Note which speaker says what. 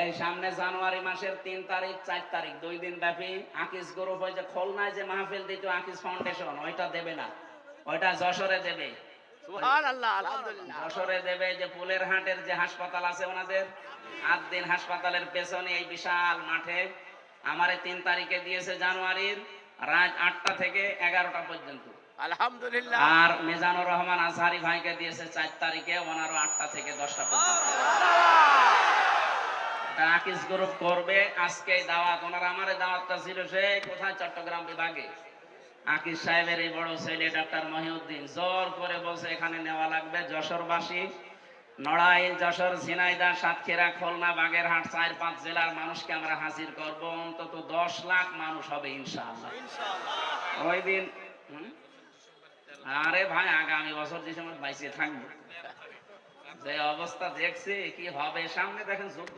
Speaker 1: এই সামনে জানুয়ারি মাসের তিন তারিখ চার তারিখ দুই দিন ব্যাপী আকিস গ্রুপ ওই যে খুলনায় যে মাহফিল দিত আকিস ফাউন্ডেশন ওইটা দেবে না। ওইটা যশোরে দেবে।
Speaker 2: আলহামদুলিল্লাহ।
Speaker 1: যশোরে দেবে যে পুলের হাটের যে হাসপাতাল আছে ওনাদের আট দিন হাসপাতালের পেছনে এই বিশাল মাঠে। আমারে তিন তারিখে দিয়েছে জানুয়ারির রাত আটটা থেকে এগারোটা পর্যন্ত।
Speaker 2: আলহামদুলিল্লাহ।
Speaker 1: আর মিজানুর রহমান আজহারি ভাইকে দিয়েছে চার তারিখে ওনারও আটটা থেকে দশটা পর্যন্ত। এটা গ্রুপ করবে আজকে দাওয়াত ওনার আমার দাওয়াতটা ছিল সেই কোথায়? চট্টগ্রাম বিভাগে। আকিস সাহেবের এই বড় ছেলে ডাক্তার মহিউদ্দিন জোর করে বলছে এখানে নেওয়া লাগবে যশোরবাসী নড়াইল যশোর ঝিনাইদা সাতক্ষীরা খুলনা বাগেরহাট চার পাঁচ জেলার মানুষকে আমরা হাজির করব। অন্তত দশ লাখ মানুষ হবে ইনশাআল্লাহ। ওই দিন আরে ভাই আগামী বছর যে সময় বাইসে থাকব। যে অবস্থা দেখছি কি হবে? সামনে দেখেন যুদ্ধ